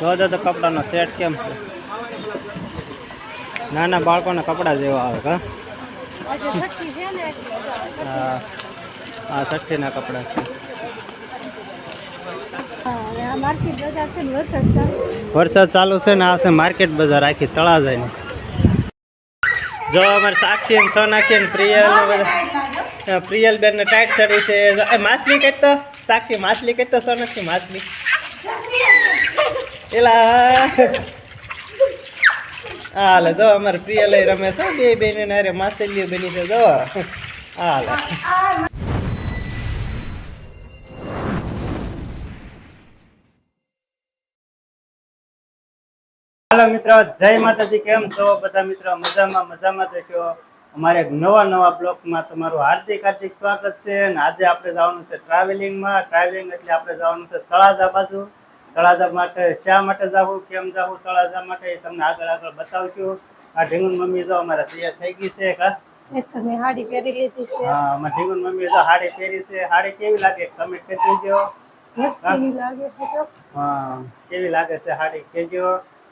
જો દો તો કપડાનો સેટ કેમ છે? નાના બાળકોના કપડાં જેવા આવે કા હા હા છઠ્ઠીના કપડાં છે. વરસાદ ચાલુ છે ને, આ છે માર્કેટ બજાર, આખી તળાજાની. જો, અમારે સાક્ષી ને સોનાક્ષી ને પ્રિયલ પ્રિયલ બેન ને ટાઈટ ચડી છે. માછલી કેટલો સાક્ષી, માછલી કેટલો સોનાક્ષી, માછલી? એલા. હાલે, જો અમારે પ્રિયલ રમે છે. બે બેને ને અરે માછલીઓ બની છે, જો. હાલે. હાલો મિત્રો, જય માતાજી, કેમ છો? બધા મિત્રો મજામાં મજામાં છો? અમારે એક નવા નવા બ્લોકમાં તમારું હાર્દિક હાર્દિક સ્વાગત છે. અને આજે આપણે જવાનું છે ટ્રાવેલિંગમાં ટ્રાવેલિંગ એટલે આપણે જવાનું છે તળાજા બાજુ. તળાજા માટે શા માટે જાવું કેમ જાવું તળાજા માટે એ તમને આગળ આગળ બતાવશું. આ ઢીંગુન મમ્મી જો અમારા તૈયાર થઈ ગઈ છે કા તમે હાડી પહેરી લીધી છે. હા અમારા ઢીંગુન મમ્મી જો હાડી પહેરી છે. હાડી કેવી લાગે? કમેન્ટ કરી દેજો મસ્તીની લાગે છે તો. હા કેવી લાગે છે? હાડી કેજો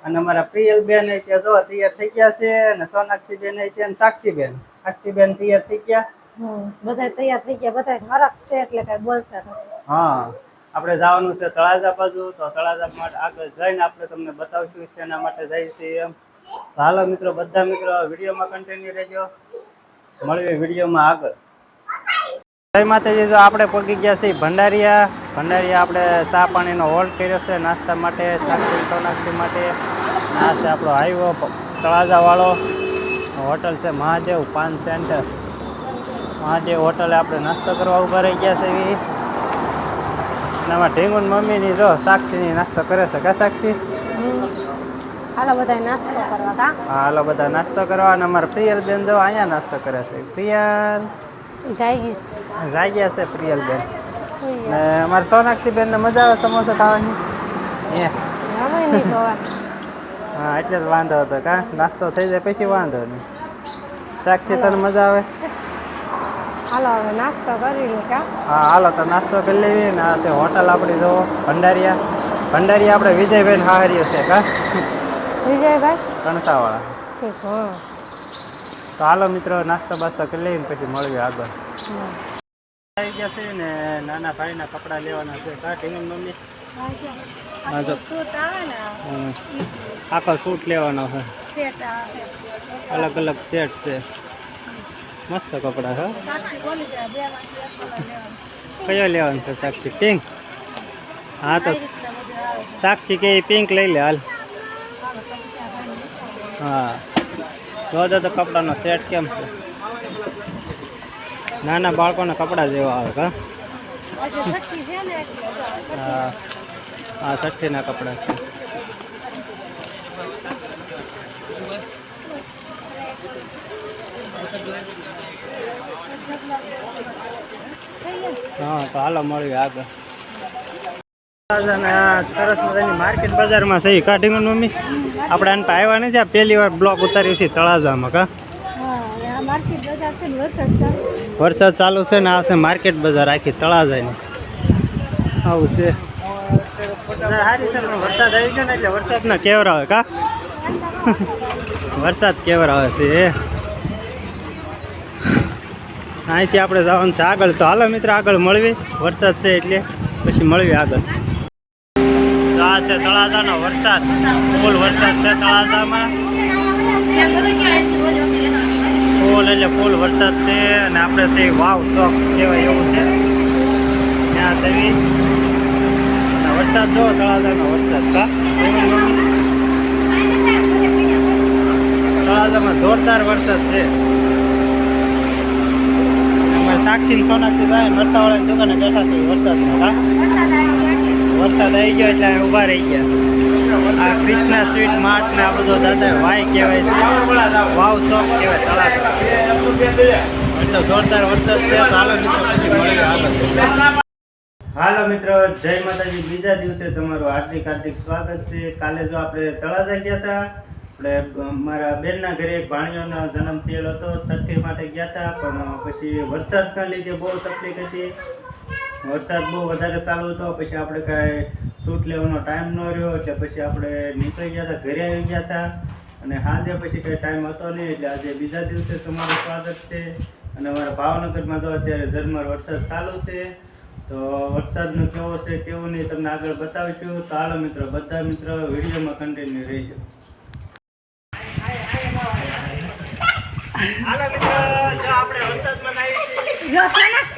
અને અમારા પ્રિયલ બેન ત્યાં જો તૈયાર થઈ ગયા છે અને સોનાક્ષી બેન ત્યાં સાક્ષી બેન સાક્ષી બેન તૈયાર થઈ ગયા. બધા તૈયાર થઈ ગયા. બધા હરખ છે એટલે કઈ બોલતા નથી. હા. આપણે જવાનું છે તળાજા બાજુ, તો તળાજા માટે આગળ જઈને આપણે તમને બતાવશું શેના માટે જઈએ છીએ એમ. હાલો મિત્રો, બધા મિત્રો વિડીયોમાં કન્ટિન્યુ રહેજો. મળીએ વિડીયોમાં આગળ. જય માતાજી, જો આપણે પગી ગયા છીએ ભંડારિયા. ભંડારિયા આપણે ચા પાણીનો હોલ્ડ કર્યો છે નાસ્તા માટે ચાકી સોનાક્ષી માટે. આ છે આપણો હાઈવો તળાજાવાળો. હોટલ છે મહાદેવ પાન સેન્ટર. મહાદેવ હોટલે આપણે નાસ્તો કરવા ઊભા રહી ગયા છે એવી અને ઢેંગુન મમ્મીની જો સાક્ષીની નાસ્તો કરે છે. કા સાક્ષી. હાલો બધા નાસ્તો કરવા કા? હા હાલો બધા નાસ્તો કરવા અને અમારા પ્રિયલ બેન જો અહીંયા નાસ્તો કરે છે. પ્રિયલ? જાય જાગ્યા છે પ્રિયલ. બેન ને અમારે સોનાક્ષી બેન ને મજા આવે સમોસા ખાવાની? જોવા. હા એટલે જ વાંધો હતો કા? નાસ્તો થઈ જાય પછી વાંધો નહીં. સાક્ષી તને મજા આવે? હાલો હવે નાસ્તો કરી લો હા હાલો તો નાસ્તો કરી લેવી ને આ છે હોટલ આપણી જો ભંડારિયા. ભંડારિયા આપણે વિજયભાઈ હાહરીએ છે કા? વિજયભાઈ? કણસાવાળા. ઠીક હા. તો હાલો મિત્રો નાસ્તો બાસ્તો કરી લઈએ ને પછી મળીએ આગળ. આવી ગયા છે ને નાના ભાઈના કપડાં લેવાના છે કા ટીમ મમ્મી? હા જો. સૂટ આવે ને આખો સૂટ લેવાનો છે. અલગ અલગ સેટ છે. મસ્ત કપડાં છે કયો લેવાનું છે સાક્ષી? પિંક? હા તો સાક્ષી કે પિંક લઈ લે હાલ. હા. જો તો કપડાનો સેટ કેમ છે? નાના બાળકોના કપડાં જેવા આવે હા? હા. છઠ્ઠીના કપડાં છે. હા, તો હાલો, મળીએ આગળ. સરસ માર્કેટ બજારમાં છે કાઢી મમ્મી. આપણે આને આવ્યા નથી આ પહેલી વાર બ્લોક ઉતાર્યું છે તળાજામાં, કા? વરસાદ ચાલુ છે ને આ છે માર્કેટ બજાર આખી તળાજાની. આવું છે. વરસાદ આવી કેવર આવે કા? વરસાદ કેવરા આવે છે અહીંથી આપણે જવાનું છે આગળ. તો હાલો મિત્ર, આગળ મળવી. વરસાદ છે એટલે પછી મળવી આગળ. આ છે તળાજાનો વરસાદ. ફૂલ વરસાદ છે તળાજામાં. ફૂલ એટલે ફૂલ વરસાદ છે અને આપણે તે વાવ ચોક કહેવાય એવું છે. ત્યાં તેવી વરસાદ જો તળાજાનો વરસાદ તળાજામાં જોરદાર વરસાદ છે. સાક્ષી સોનાક્ષી ભાઈ નરસાવાળાની દુકાને બેઠા છે વરસાદમાં વરસાદ આવી ગયો એટલે ઊભા રહી ગયા. આ ક્રિષ્ના સ્વીટ માર્ટ ને આ બધો દાદા વાય કહેવાય છે. વાવ શોખ કહેવાય તળાજા એટલે જોરદાર વરસાદ છે હાલો મિત્રો, પછી મળી હાલો મિત્રો, જય માતાજી. બીજા દિવસે તમારું હાર્દિક હાર્દિક સ્વાગત છે. કાલે જો આપણે તળાજા ગયા હતા આપણે મારા બેનના ઘરે એક ભાણિયોનો જન્મ થયેલો હતો. છઠ્ઠી માટે ગયા હતા, પણ પછી વરસાદના લીધે બહુ તકલીફ હતી. વરસાદ બહુ વધારે ચાલુ હતો, પછી આપણે કાંઈ શૂટ લેવાનો ટાઈમ ન રહ્યો, એટલે પછી આપણે નીકળી ગયા હતા, ઘરે આવી ગયા હતા. અને સાંજે પછી કાંઈ ટાઈમ હતો નહીં, એટલે આજે બીજા દિવસે તમારું સ્વાગત છે. અને અમારા ભાવનગરમાં તો અત્યારે ઝરમર વરસાદ ચાલુ છે. તો વરસાદનો કેવો છે, કેવો નહીં, તમને આગળ બતાવીશું. તો હાલો મિત્રો, બધા મિત્રો વિડીયોમાં કન્ટિન્યુ રહેજો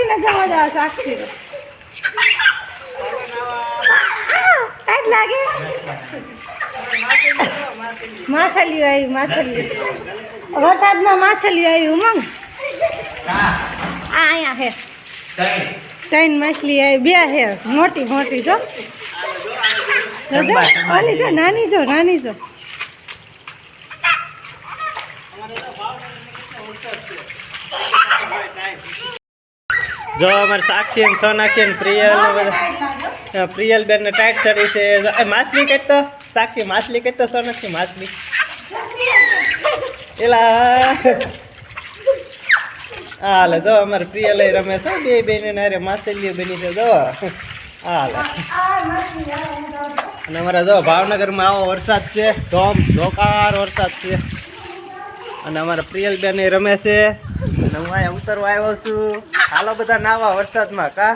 ને જવા સાક્ષી. લાગે? માછલી આવી માછલી વરસાદમાં માછલી આવી ઉમંગ આ અહીંયા હે ત્રણ માછલી આવી, બે હે મોટી મોટી જો. ઓલી જો, નાની જો નાની જો. જો અમારે સાક્ષી ને સોનાક્ષી ને પ્રિયલ બધા પ્રિયલ બેન ને ટાઈટ ચડી છે. માછલી કેટલો સાક્ષી માછલી કેટલો સોનાક્ષી માછલી. એલા. હાલે જો અમારે પ્રિયલ રમે છે. બે બેન ને અરે માછલીઓ બની છે જો. હાલે. અને અમારા જો ભાવનગરમાં આવો વરસાદ છે. ધોમ ધોકાર વરસાદ છે. અને અમારા પ્રિયલ બેન રમે છે. અને હું અહીંયા ઉતરવા આવ્યો છું. હાલો બધા નાવા વરસાદમાં કા?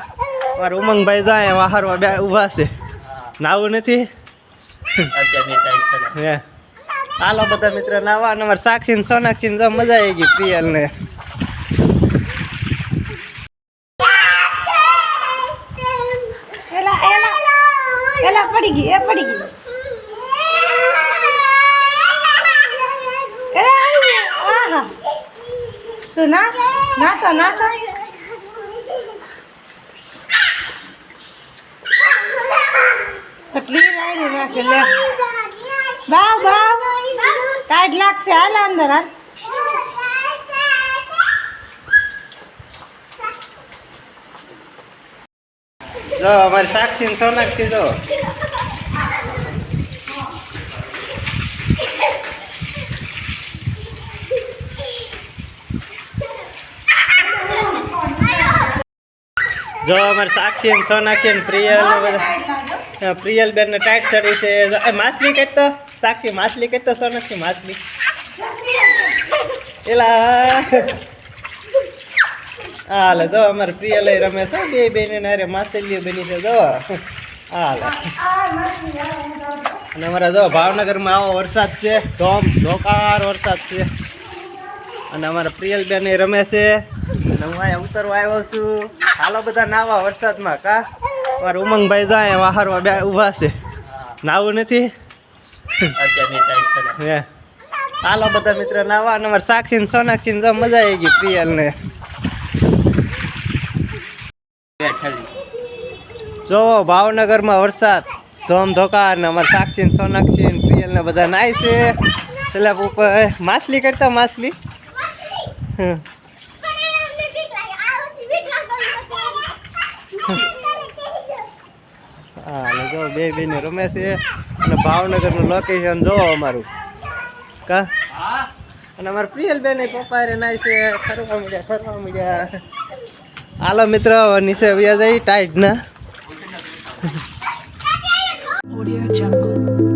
અમારા ઉમંગભાઈ જાય વાહરવા બે ઊભા છે. નાવું નથી? હે. હાલો બધા મિત્ર નાવા અને અમારે સાક્ષી ને સોનાક્ષી ને મજા આવી ગઈ પ્રિયલ ને પડી ગઈ એ પડી ગઈ એલા આવી આહા તું તો ના તો કેટલી રાયડી નાખે, લે. બાવ બાવ. ટાઈટ લાગશે હાલ અંદર, હાલ. જો અમારી સાક્ષી ને સોનાક્ષી જો જો અમારે સાક્ષી ને સોનાક્ષી ને પ્રિયલ પ્રિયલ બેન ને ટાઈટ ચડી છે. માછલી કેટલો સાક્ષી માછલી કેટલો સોનાક્ષી માછલી. એલા. હાલે જો અમારે પ્રિયલ રમે છે. બે બેને ને અરે માછલીઓ બની છે જો. હાલે. અને અમારા જો ભાવનગરમાં આવો વરસાદ છે. ધોમ ધોકાર વરસાદ છે. અને અમારા પ્રિયલ બેન રમે છે. અને હું અહીંયા ઉતરવા આવ્યો છું. હાલો બધા નાવા વરસાદમાં કા? અમારા ઉમંગભાઈ જાય વાહરવા બે ઊભા છે. નાવું નથી? હાલો બધા મિત્ર નાવા અને અમારે સાક્ષી ને સોનાક્ષી ને મજા આવી ગઈ પ્રિયલ ને જો ભાવનગરમાં વરસાદ ધોમ ધોકા ને અમારે સાક્ષી ને સોનાક્ષી ને પ્રિયલ ને બધા નાય છે. સ્લેબ ઉપર માછલી કરતા માછલી. હા. જો, બે બેને રમે છે. અને ભાવનગરનું લોકેશન જોવો અમારું. કા? અને અમારા પ્રિયલ બેન પપ્પા રે નાય છે. ફરવા મળ્યા ફરવા મળ્યા. હાલો મિત્ર નીચે વ્યાજ આવી ટાઈટ ના. Audio Jungle.